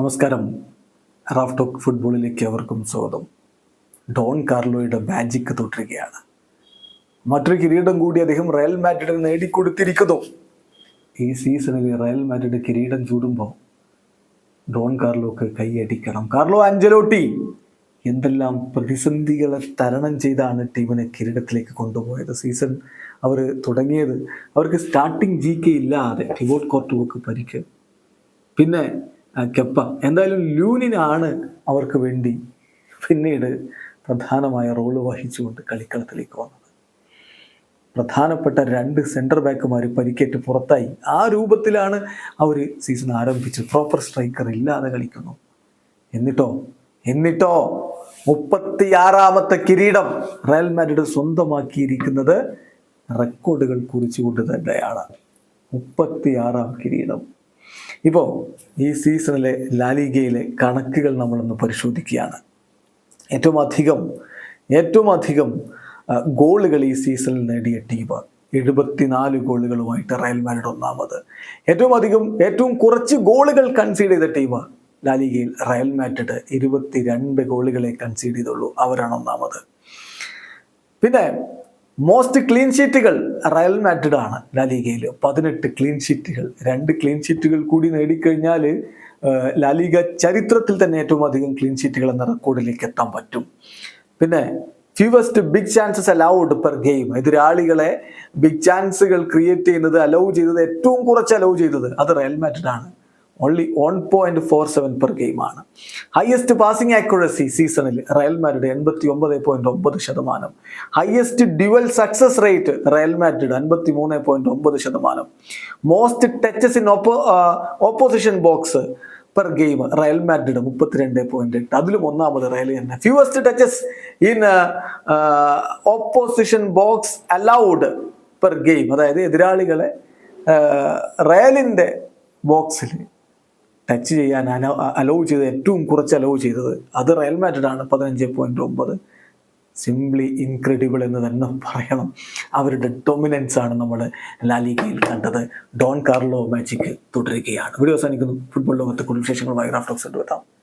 നമസ്കാരം. Raf talk ഫുട്ബോളിലേക്ക് അവർക്കും സ്വാഗതം. ഡോൺ കാർലോയുടെ മാജിക് തുടരുകയാണ്. മറ്റൊരു കിരീടം കൂടി അദ്ദേഹം റയൽ മാഡ്രിഡിന് നേടിക്കൊടുത്തിരിക്കുന്നു. ഈ സീസണിൽ റയൽ മാഡ്രിഡ് കിരീടം ചൂടുമ്പോൾ ഡോൺ കാർലോക്ക് കൈയടിക്കണം. കാർലോ അഞ്ചലോട്ടി എന്തെല്ലാം പ്രതിസന്ധികളെ തരണം ചെയ്താണ് ടീമിനെ കിരീടത്തിലേക്ക് കൊണ്ടുപോയത്? സീസൺ അവർ തുടങ്ങിയത് അവർക്ക് സ്റ്റാർട്ടിങ് ജി കെ ഇല്ലാതെ ടിവോട്ട് കോർട്ടുവൊക്കെ പരിക്ക്. പിന്നെ കെപ്പ. എന്തായാലും ലൂനിനാണ് അവർക്ക് വേണ്ടി പിന്നീട് പ്രധാനമായ റോൾ വഹിച്ചുകൊണ്ട് കളിക്കളത്തിലേക്ക് വന്നത്. പ്രധാനപ്പെട്ട രണ്ട് സെന്റർ ബാക്കുമാർ പരിക്കേറ്റ് പുറത്തായി. ആ രൂപത്തിലാണ് അവർ സീസൺ ആരംഭിച്ചത്. പ്രോപ്പർ സ്ട്രൈക്കർ ഇല്ലാതെ കളിക്കുന്നു. എന്നിട്ടോ? എന്നിട്ടോ? മുപ്പത്തിയാറാമത്തെ കിരീടം റയൽ മാഡ്രിഡ് സ്വന്തമാക്കിയിരിക്കുന്നത് റെക്കോർഡുകൾ കുറിച്ചുകൊണ്ട് തന്നെയാണ്. മുപ്പത്തിയാറാം കിരീടം. ഇപ്പോൾ ഈ സീസണിലെ ലാലിഗയിലെ കണക്കുകൾ നമ്മളൊന്ന് പരിശോധിക്കുകയാണ്. ഏറ്റവും അധികം ഏറ്റവും അധികം ഗോളുകൾ ഈ സീസണിൽ നേടിയ ടീം എഴുപത്തിനാല് ഗോളുകളുമായിട്ട് റയൽ മാഡ്രിഡ് ഒന്നാമത്. ഏറ്റവും അധികം ഏറ്റവും കുറച്ച് ഗോളുകൾ കൺസീഡ് ചെയ്ത ടീം ലാലിഗയിൽ റയൽ മാഡ്രിഡ് ഇരുപത്തിരണ്ട് ഗോളുകളെ കൺസീഡ് ചെയ്തുള്ളൂ. അവരാണ് ഒന്നാമത്. പിന്നെ മോസ്റ്റ് ക്ലീൻ ഷീറ്റുകൾ റയൽ മാഡ്രിഡ് ആണ് ലാലിഗയിൽ പതിനെട്ട് ക്ലീൻ ഷീറ്റുകൾ രണ്ട് ക്ലീൻ ഷീറ്റുകൾ കൂടി നേടിക്കഴിഞ്ഞാൽ ലാലിഗ ചരിത്രത്തിൽ തന്നെ ഏറ്റവും അധികം ക്ലീൻ ഷീറ്റുകൾ എന്ന റെക്കോർഡിലേക്ക് എത്താൻ പറ്റും. പിന്നെ fewest big chances allowed per game എതിരാളികളെ ബിഗ് ചാൻസുകൾ ക്രിയേറ്റ് ചെയ്യുന്നത് അലൗ ചെയ്തത് ഏറ്റവും കുറച്ച് അലൗ ചെയ്തത് അത് റയൽ മാഡ്രിഡ് ആണ്. Only one point four seven per ഗെയിമാണ് ഹയസ്റ്റ് പാസിംഗ് ആക്യുറസി സീസണിൽ റയൽ മാഡ്രിഡ് എൺപത്തി ഒമ്പത് പോയിന്റ് ഒമ്പത് ശതമാനം. Highest duel success rate Real Madrid അൻപത്തി മൂന്ന് പോയിന്റ് ഒമ്പത് ശതമാനം. Most touches in oppo opposition box per game Real Madrid മുപ്പത്തിരണ്ട് പോയിന്റ് എട്ട്. അതിലും ഒന്നാമത് റയൽ തന്നെ. Fewest touches in opposition box allowed per game അതായത് എതിരാളികളെ റയലിന്റെ ബോക്സിൽ ടച്ച് ചെയ്യാൻ അലോ ചെയ്ത് ഏറ്റവും കുറച്ച് അലോവ് ചെയ്തത്. അത് റയൽ മാഡ്രിഡ് ആണ് പതിനഞ്ച് പോയിന്റ് ഒമ്പത്. സിംപ്ലി ഇൻക്രെഡിബിൾ എന്ന് തന്നെ പറയണം. അവരുടെ ഡൊമിനൻസ് ആണ് നമ്മൾ ലാലിഗയിൽ കണ്ടത്. ഡോൺ കാർലോ മാജിക് തുടരുകയാണ്. വീഡിയോ അവസാനിക്കുന്നു. ഫുട്ബോൾ ലോകത്തെ കൂടുതൽ വിശേഷങ്ങളുമായി റാഫ്റ്റോക്സ് എടുത്താം